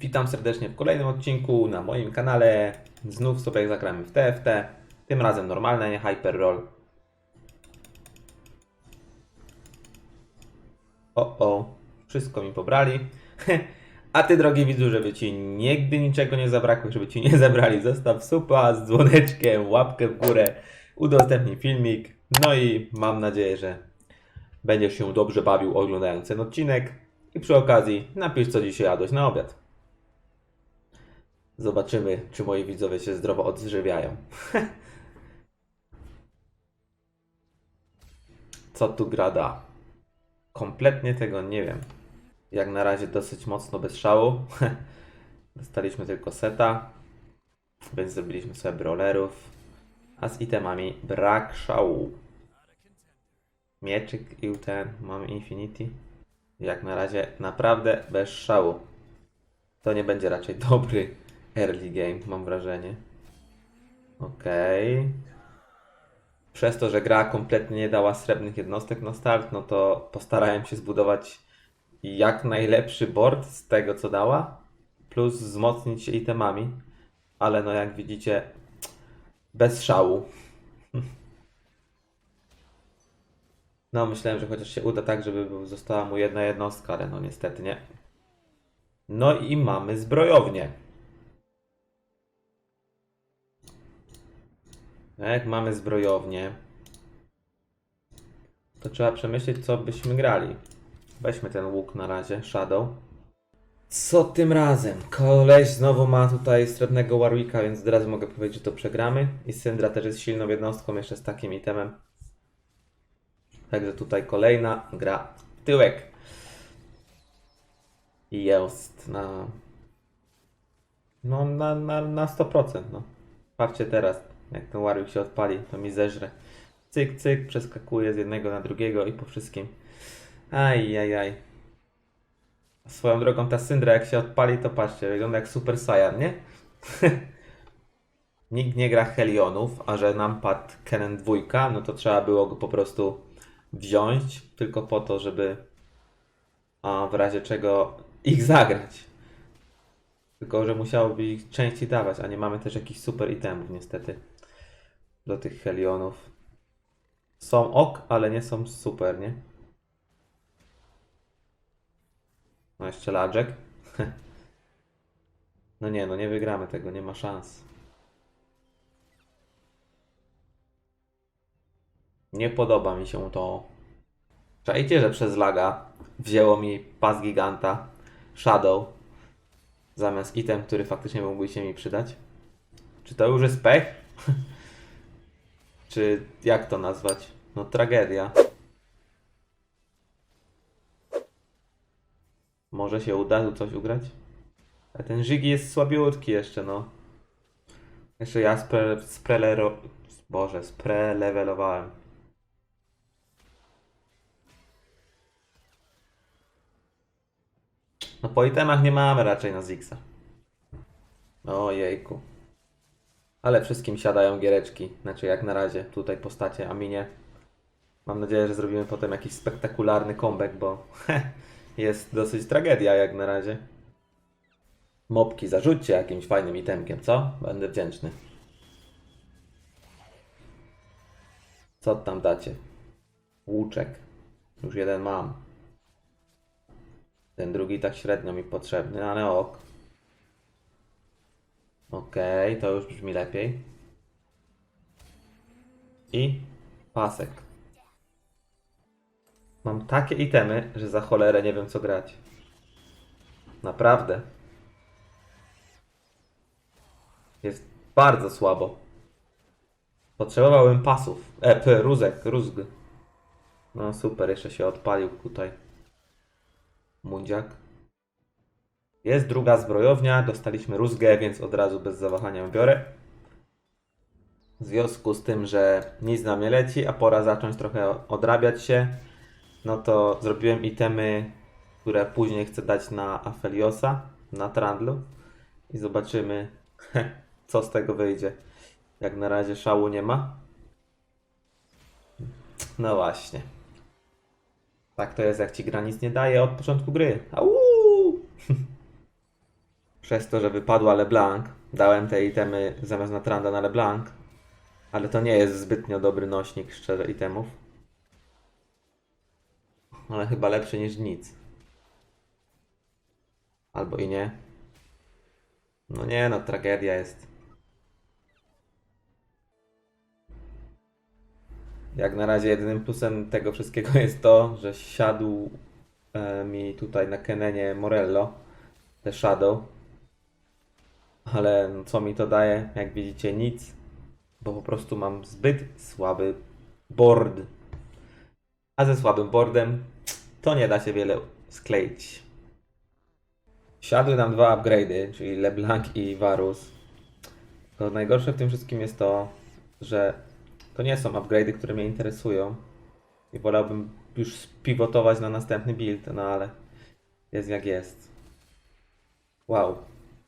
Witam serdecznie w kolejnym odcinku na moim kanale. Znów sobie zagramy w TFT. Tym razem normalne, nie Hyper Roll. O, o, wszystko mi pobrali. A ty, drogi widzu, żeby ci nigdy niczego nie zabrakło, żeby ci nie zabrali, zostaw supa z dzwoneczkiem, łapkę w górę, udostępnij filmik. No i mam nadzieję, że będziesz się dobrze bawił oglądając ten odcinek. I przy okazji napisz, co dzisiaj jadłeś na obiad. Zobaczymy, czy moi widzowie się zdrowo odżywiają. Co tu grada? Kompletnie tego nie wiem. Jak na razie dosyć mocno bez szału. Dostaliśmy tylko seta, więc zrobiliśmy sobie brawlerów. A z itemami brak szału. Mieczyk i ten, mamy Infinity. Jak na razie naprawdę bez szału. To nie będzie raczej dobry early game, mam wrażenie. Okej. Przez to, że gra kompletnie nie dała srebrnych jednostek na start, no to postarałem się zbudować jak najlepszy board z tego, co dała, plus wzmocnić się itemami, ale no jak widzicie, bez szału. No, myślałem, że chociaż się uda tak, żeby została mu jedna jednostka, ale no niestety nie. No i mamy zbrojownię. Jak mamy zbrojownię, to trzeba przemyśleć, co byśmy grali. Weźmy ten łuk na razie, Shadow. Co tym razem? Koleś znowu ma tutaj srebrnego Warwicka, więc od razu mogę powiedzieć, że to przegramy. I Syndra też jest silną jednostką, jeszcze z takim itemem. Także tutaj kolejna gra w tyłek. I jest na. No, na, na, na 100%. No. Patrzcie teraz, jak ten Warwick się odpali, to mi zeżre. Cyk, cyk, przeskakuje z jednego na drugiego i po wszystkim. Aj, aj, aj. Swoją drogą ta Syndra jak się odpali, to patrzcie, wygląda jak Super Saiyan, nie? Nikt nie gra Helionów, a że nam padł Kennen 2, no to trzeba było go po prostu wziąć, tylko po to, żeby a w razie czego ich zagrać. Tylko, że musiałoby ich częściej dawać, a nie mamy też jakichś super itemów niestety do tych Helionów. Są ok, ale nie są super, nie? No jeszcze Ladżek. No nie, no nie wygramy tego, nie ma szans. Nie podoba mi się to. Czajcie, że przez laga wzięło mi pas giganta, Shadow, zamiast item, który faktycznie mógłby się mi przydać? Czy to już jest pech? Czy jak to nazwać? No tragedia. Może się uda tu coś ugrać? A ten Żygi jest słabiutki jeszcze, no. Jeszcze ja spre, sprelero... Boże, sprelewelowałem. No po itemach nie mamy raczej na Zixa. Ojejku. Ale wszystkim siadają giereczki. Znaczy jak na razie tutaj postacie, a mi. Mam nadzieję, że zrobimy potem jakiś spektakularny comeback, bo jest dosyć tragedia jak na razie. Mopki zarzućcie jakimś fajnym itemkiem, co? Będę wdzięczny. Co tam dacie? Łuczek. Już jeden mam. Ten drugi tak średnio mi potrzebny, ale ok. Okej, to już brzmi lepiej. I pasek. Mam takie itemy, że za cholerę nie wiem co grać. Naprawdę. Jest bardzo słabo. Potrzebowałem pasów. E, p, rózek, rózg. No super, jeszcze się odpalił tutaj. Mundziak. Jest druga zbrojownia, dostaliśmy rózgę, więc od razu bez zawahania biorę. W związku z tym, że nic nam nie leci, a pora zacząć trochę odrabiać się, no to zrobiłem itemy, które później chcę dać na Afeliosa, na Trandlu i zobaczymy, co z tego wyjdzie. Jak na razie szału nie ma. No właśnie. Tak to jest, jak ci gra nic nie daje od początku gry. Au! Przez to, że wypadła LeBlanc, dałem te itemy zamiast na Tranda na LeBlanc. Ale to nie jest zbytnio dobry nośnik, szczerze, itemów. Ale chyba lepszy niż nic. Albo i nie. No nie, no tragedia jest. Jak na razie jedynym plusem tego wszystkiego jest to, że siadł e, mi tutaj na Kenenie Morello, te Shadow. Ale co mi to daje? Jak widzicie nic, bo po prostu mam zbyt słaby board. A ze słabym boardem to nie da się wiele skleić. Siadły nam dwa upgrade'y, czyli LeBlanc i Varus. To najgorsze w tym wszystkim jest to, że to nie są upgrade'y, które mnie interesują. I wolałbym już spivotować na następny build, no ale jest jak jest. Wow.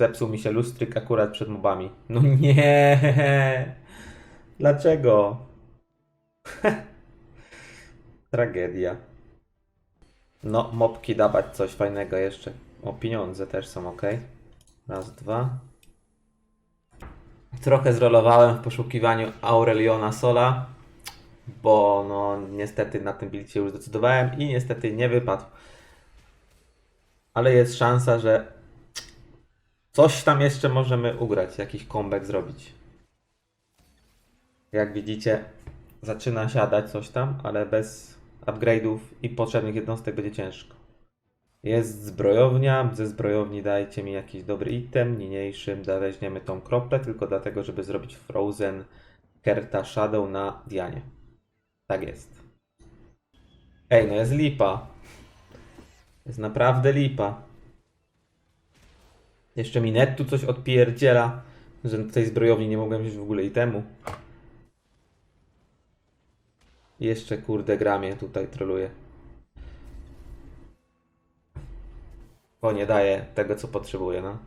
Zepsuł mi się lustryk akurat przed mobami. No nie! Dlaczego? Tragedia. No, mopki dawać coś fajnego jeszcze. O, pieniądze też są ok. Raz, dwa. Trochę zrolowałem w poszukiwaniu Aureliona Sola, bo no niestety na tym buildzie już zdecydowałem i niestety nie wypadł. Ale jest szansa, że coś tam jeszcze możemy ugrać, jakiś comeback zrobić. Jak widzicie, zaczyna siadać coś tam, ale bez upgrade'ów i potrzebnych jednostek będzie ciężko. Jest zbrojownia, ze zbrojowni dajcie mi jakiś dobry item, niniejszym da- weźmiemy tą kroplę, tylko dlatego, żeby zrobić Frozen Kerta Shadow na Dianie. Tak jest. Ej, no jest lipa. Jest naprawdę lipa. Jeszcze mi nettu coś odpierdziela, że tej zbrojowni nie mogłem wziąć w ogóle itemu. Jeszcze kurde gramie tutaj troluje. Bo nie daje tego, co potrzebuje, no.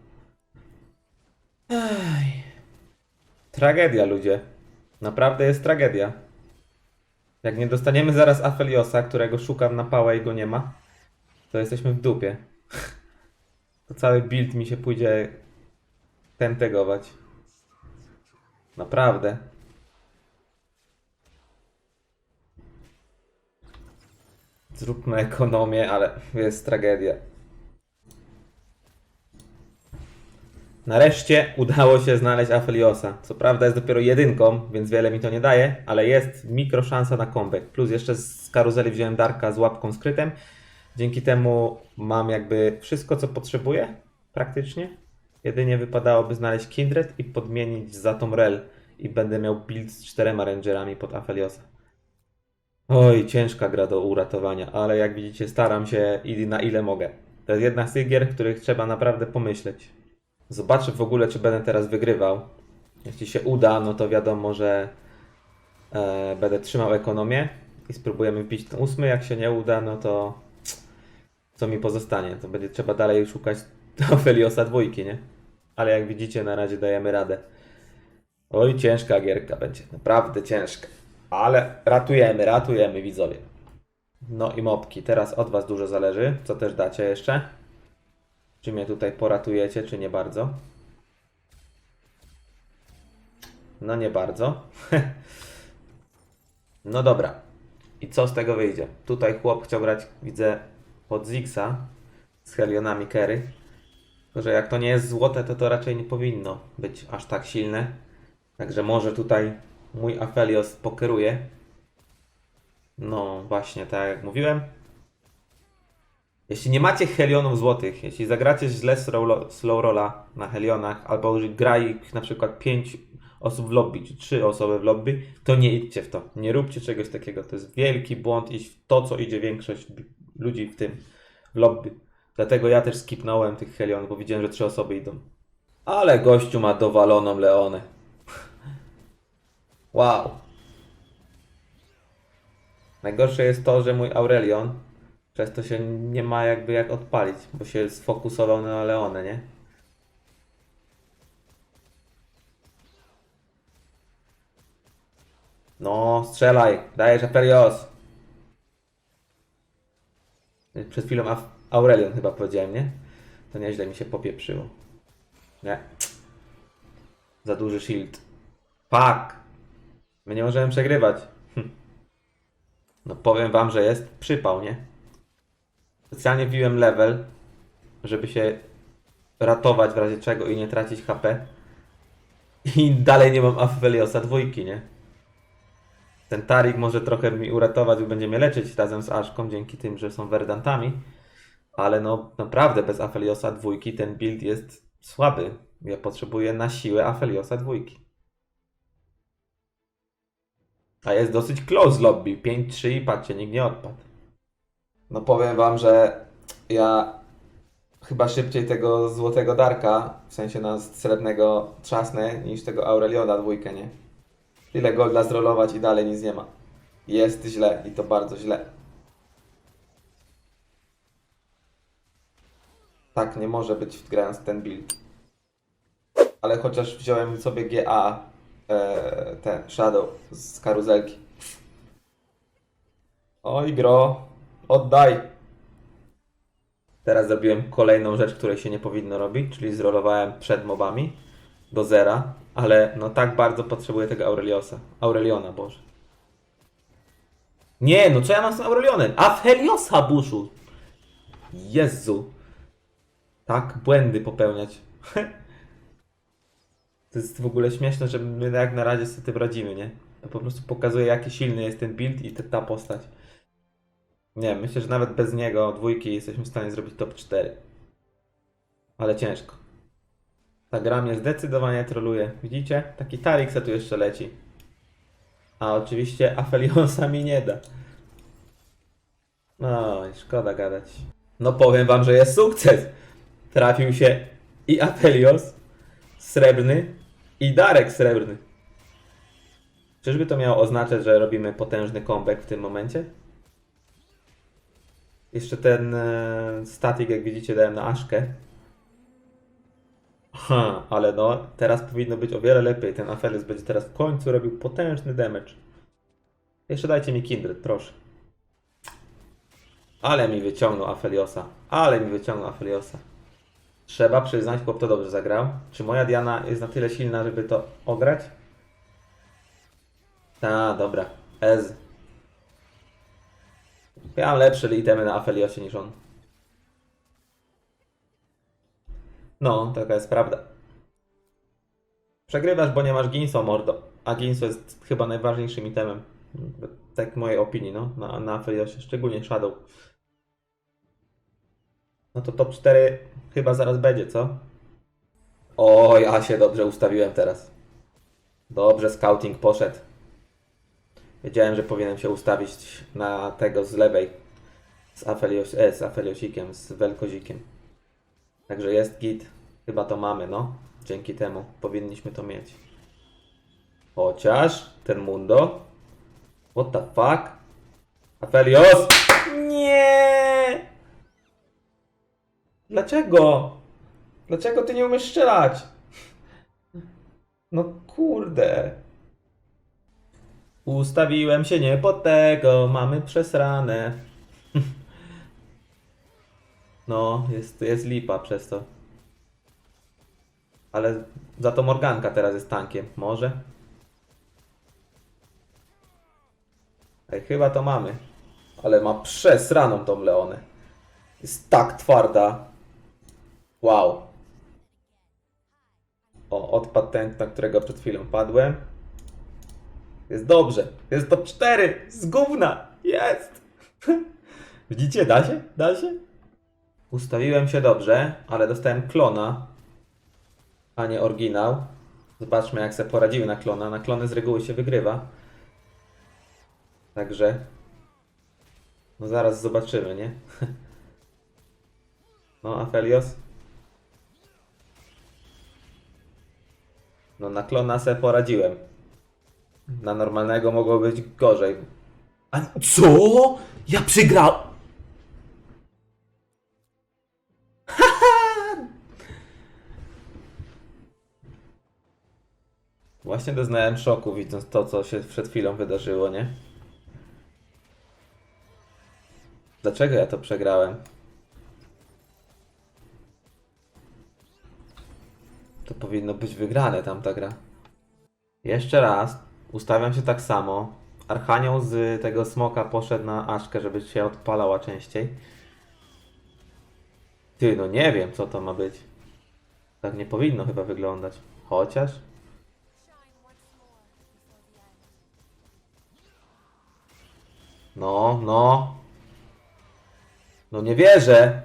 Ej. Tragedia, ludzie. Naprawdę jest tragedia. Jak nie dostaniemy zaraz Afeliosa, którego szukam na pałę i go nie ma, to jesteśmy w dupie. To cały build mi się pójdzie tentegować. Naprawdę. Zróbmy ekonomię, ale jest tragedia. Nareszcie udało się znaleźć Afeliosa. Co prawda jest dopiero jedynką, więc wiele mi to nie daje, ale jest mikro szansa na comeback. Plus jeszcze z karuzeli wziąłem Darka z łapką skrytem. Dzięki temu mam jakby wszystko, co potrzebuję, praktycznie. Jedynie wypadałoby znaleźć Kindred i podmienić za tą Rel. I będę miał build z czterema rangerami pod Afeliosa. Oj, ciężka gra do uratowania, ale jak widzicie staram się i na ile mogę. To jest jedna z tych gier, których trzeba naprawdę pomyśleć. Zobaczę w ogóle, czy będę teraz wygrywał. Jeśli się uda, no to wiadomo, że e, będę trzymał ekonomię i spróbujemy wbić ten ósmy. Jak się nie uda, no to co mi pozostanie? To będzie trzeba dalej szukać Ofeliosa dwójki, nie? Ale jak widzicie, na razie dajemy radę. Oj, ciężka gierka będzie, naprawdę ciężka. Ale ratujemy, ratujemy widzowie. No i mopki, teraz od Was dużo zależy, co też dacie jeszcze. Czy mnie tutaj poratujecie, czy nie bardzo? No nie bardzo. no dobra. I co z tego wyjdzie? Tutaj chłop chciał grać, widzę, pod Zixa z Helionami Kerry. Że jak to nie jest złote, to to raczej nie powinno być aż tak silne. Także może tutaj mój Aphelios pokeruje. No właśnie, tak jak mówiłem. Jeśli nie macie Helionów złotych, jeśli zagracie źle slow rolla na Helionach, albo gra ich na przykład 5 osób w lobby, czy 3 osoby w lobby, to nie idźcie w to. Nie róbcie czegoś takiego. To jest wielki błąd iść w to, co idzie większość ludzi w tym w lobby. Dlatego ja też skipnąłem tych Helionów, bo widziałem, że 3 osoby idą. Ale gościu ma dowaloną Leonę. Wow. Najgorsze jest to, że mój Aurelion przez to się nie ma jakby jak odpalić, bo się sfokusował na Leonę, nie? No, strzelaj, dajesz Apelios. Przed chwilą Aurelion chyba powiedziałem, nie? To nieźle mi się popieprzyło. Nie. Za duży shield. Fuck! My nie możemy przegrywać. Hm. No powiem wam, że jest przypał, nie? Specjalnie wbiłem level, żeby się ratować w razie czego i nie tracić HP. I dalej nie mam Afeliosa dwójki, nie? Ten Tarik może trochę mi uratować i będzie mnie leczyć razem z Aszką dzięki tym, że są verdantami. Ale no naprawdę bez Afeliosa dwójki ten build jest słaby. Ja potrzebuję na siłę Afeliosa dwójki. A jest dosyć close lobby. 5-3 i patrzcie, nikt nie odpadł. No powiem wam, że ja chyba szybciej tego złotego Darka, w sensie na srebrnego trzasnę, niż tego Aureliona dwójkę, nie? Tyle golda zrolować i dalej nic nie ma. Jest źle i to bardzo źle. Tak nie może być grając ten build. Ale chociaż wziąłem sobie GA, e, ten Shadow z karuzelki. Oj gro, oddaj. Teraz zrobiłem kolejną rzecz, której się nie powinno robić, czyli zrolowałem przed mobami do zera, ale no tak bardzo potrzebuję tego Aureliosa. Aureliona, Boże. Nie, no co ja mam z tym Aurelionem? Afeliosa, Buszu! Jezu. Tak, błędy popełniać. to jest w ogóle śmieszne, że my jak na razie sobie tym radzimy, nie? To po prostu pokazuje, jaki silny jest ten build i ta postać. Nie, myślę, że nawet bez niego dwójki jesteśmy w stanie zrobić top 4. Ale ciężko. Ta gra mnie zdecydowanie troluje. Widzicie? Taki Tarik se tu jeszcze leci. A oczywiście Afeliosa mi nie da. No, szkoda gadać. No powiem wam, że jest sukces. Trafił się i Afelios srebrny i Darek srebrny. Czyżby to miało oznaczać, że robimy potężny comeback w tym momencie? Jeszcze ten e, statik, jak widzicie, dałem na Aszkę. Ha, ale no, teraz powinno być o wiele lepiej. Ten Aphelios będzie teraz w końcu robił potężny damage. Jeszcze dajcie mi Kindred, proszę. Ale mi wyciągnął Afeliosa. Ale mi wyciągnął Afeliosa. Trzeba przyznać, chłop to dobrze zagrał. Czy moja Diana jest na tyle silna, żeby to ograć? Ta, dobra. Ez. Ja mam lepsze itemy na Afeliosie niż on. No, taka jest prawda. Przegrywasz, bo nie masz Ginso, mordo. A Ginso jest chyba najważniejszym itemem. Tak mojej opinii, no. Na, na szczególnie Shadow. No to top 4 chyba zaraz będzie, co? Oj, a się dobrze ustawiłem teraz. Dobrze, scouting poszedł. Wiedziałem, że powinienem się ustawić na tego z lewej. Z, Afelios, e, z z Welkozikiem. Także jest git. Chyba to mamy, no. Dzięki temu powinniśmy to mieć. Chociaż ten Mundo. What the fuck? Afelios! Nie! Dlaczego? Dlaczego ty nie umiesz strzelać? No kurde. Ustawiłem się nie po tego, mamy przesrane. No, jest, jest lipa przez to. Ale za to Morganka teraz jest tankiem. Może? Ej, chyba to mamy. Ale ma przesraną tą Leonę. Jest tak twarda. Wow. O, odpadł ten, na którego przed chwilą padłem. Jest dobrze. Jest top 4. Z gówna. Jest. Widzicie? Da się? Da się? Ustawiłem się dobrze, ale dostałem klona, a nie oryginał. Zobaczmy, jak sobie poradziły na klona. Na klony z reguły się wygrywa. Także. No zaraz zobaczymy, nie? No, Aphelios. No, na klona se poradziłem. Na normalnego mogło być gorzej. A co? Ja przegrałem. Właśnie doznałem szoku, widząc to, co się przed chwilą wydarzyło, nie? Dlaczego ja to przegrałem? To powinno być wygrane tamta gra. Jeszcze raz. Ustawiam się tak samo. Archanioł z tego smoka poszedł na Aszkę, żeby się odpalała częściej. Ty, no nie wiem, co to ma być. Tak nie powinno chyba wyglądać. Chociaż. No, no. No nie wierzę.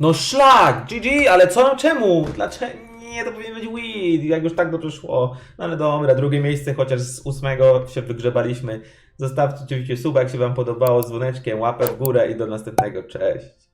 No szlak! GG, ale co? Czemu? Dlaczego? Nie, to powinien być win, jak już tak dobrze szło. No ale dobra, drugie miejsce, chociaż z ósmego się wygrzebaliśmy. Zostawcie oczywiście suba, jak się wam podobało, dzwoneczkiem, łapę w górę i do następnego. Cześć!